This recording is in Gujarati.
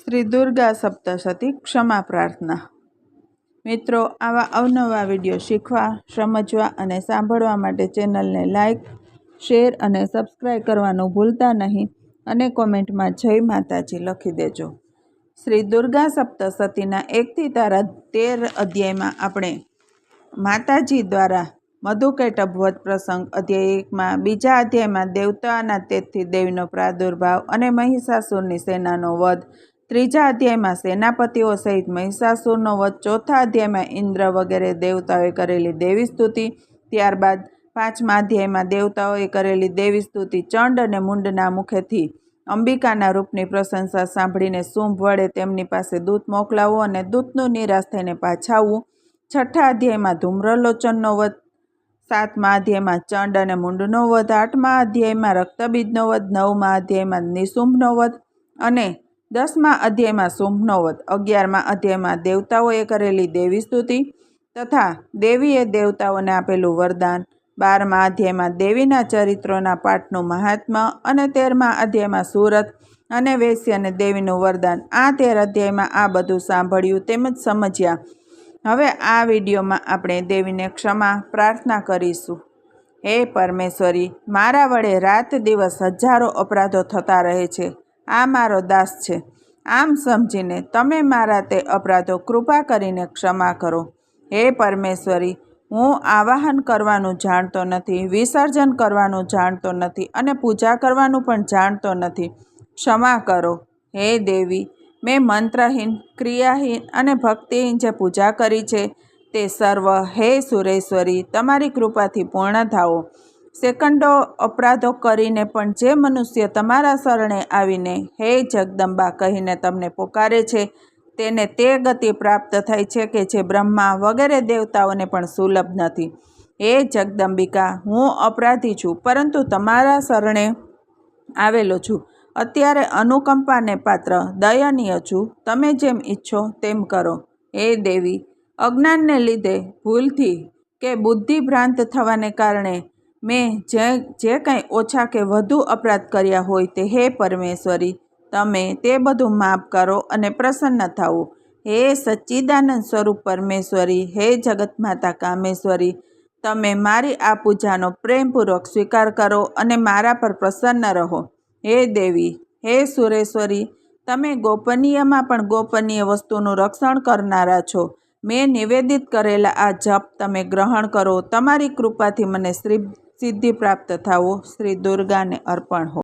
શ્રી દુર્ગા સપ્તશતી ક્ષમા પ્રાર્થના. મિત્રો, આવા અવનવા વીડિયો શીખવા, સમજવા અને સાંભળવા માટે ચેનલને લાઇક શેર અને સબસ્ક્રાઈબ કરવાનું ભૂલતા નહીં અને કોમેન્ટમાં જય માતાજી લખી દેજો. શ્રી દુર્ગા સપ્તશતીના એકથી તારા તેર અધ્યાયમાં આપણે માતાજી દ્વારા મધુકૈટભ વધ પ્રસંગ અધ્યાય એકમાં બીજા અધ્યાયમાં દેવતાના તેજથી દેવીનો પ્રાદુર્ભાવ અને મહિષાસુરની સેનાનો વધ ત્રીજા અધ્યાયમાં સેનાપતિઓ સહિત મહિષાસુરનો વધ ચોથા અધ્યાયમાં ઇન્દ્ર વગેરે દેવતાઓએ કરેલી દેવી સ્તુતિ, ત્યારબાદ પાંચમા અધ્યાયમાં દેવતાઓએ કરેલી દેવી સ્તુતિ, ચંડ અને મુંડના મુખેથી અંબિકાના રૂપની પ્રશંસા સાંભળીને શુંભ વડે તેમની પાસે દૂત મોકલાવવું અને દૂતનું નિરાશ થઈને પાછા આવવું. છઠ્ઠા અધ્યાયમાં ધૂમ્રલોચનનો વધ, સાતમા અધ્યાયમાં ચંડ અને મુંડનો વધ, આઠમા અધ્યાયમાં રક્તબીજનો વધ, નવમા અધ્યાયમાં નિશુંભનો વધ અને દસમા અધ્યાયમાં વધ અગિયારમા અધ્યાયમાં દેવતાઓએ કરેલી દેવી સ્તુતિ તથા દેવીએ દેવતાઓને આપેલું વરદાન. બારમા અધ્યાયમાં દેવીના ચરિત્રોના પાઠનું મહાત્મ્ય અને તેરમા અધ્યાયમાં સુરત અને વેશ્ય અને દેવીનું વરદાન. આ તેર અધ્યાયમાં આ બધું સાંભળ્યું તેમજ સમજ્યા. હવે આ વિડીયોમાં આપણે દેવીને ક્ષમા પ્રાર્થના કરીશું. હે પરમેશ્વરી, મારા વડે રાત દિવસ હજારો અપરાધો થતા રહે છે. આ મારો દાસ છે. આમ સમજીને તમે મારા તે અપરાધો કૃપા કરીને ક્ષમા કરો. હે પરમેશ્વરી, હું આવાહન કરવાનું જાણતો નથી, વિસર્જન કરવાનું જાણતો નથી અને પૂજા કરવાનું પણ જાણતો નથી. ક્ષમા કરો. હે દેવી, મેં મંત્રહીન, ક્રિયાહીન અને ભક્તિહીન જે પૂજા કરી છે તે સર્વ, હે સુરેશ્વરી, તમારી કૃપાથી પૂર્ણ થાઓ. સેકન્ડો અપરાધો કરીને પણ જે મનુષ્ય તમારા શરણે આવીને, હે જગદંબા કહીને તમને પોકારે છે, તેને તે ગતિ પ્રાપ્ત થાય છે કે જે બ્રહ્મા વગેરે દેવતાઓને પણ સુલભ નથી. હે જગદંબિકા, હું અપરાધી છું, પરંતુ તમારા શરણે આવેલો છું. અત્યારે અનુકંપાને પાત્ર દયનીય છું. તમે જેમ ઈચ્છો તેમ કરો. હે દેવી, અજ્ઞાનને લીધે ભૂલથી કે બુદ્ધિભ્રાંત થવાને કારણે મેં જે જે કંઈ ઓછા કે વધુ અપરાધ કર્યા હોય તે હે પરમેશ્વરી, તમે તે બધું માફ કરો અને પ્રસન્ન થાઓ. હે સચ્ચિદાનંદ સ્વરૂપ પરમેશ્વરી, હે જગતમાતા કામેશ્વરી, તમે મારી આ પૂજાનો પ્રેમપૂર્વક સ્વીકાર કરો અને મારા પર પ્રસન્ન રહો. હે દેવી, હે સુરેશ્વરી, તમે ગોપનીયમાં પણ ગોપનીય વસ્તુનું રક્ષણ કરનારા છો. મેં નિવેદિત કરેલા આ જપ તમે ગ્રહણ કરો. તમારી કૃપાથી મને શ્રી સિદ્ધિ પ્રાપ્ત થાવો શ્રી દુર્ગાને અર્પણ હો.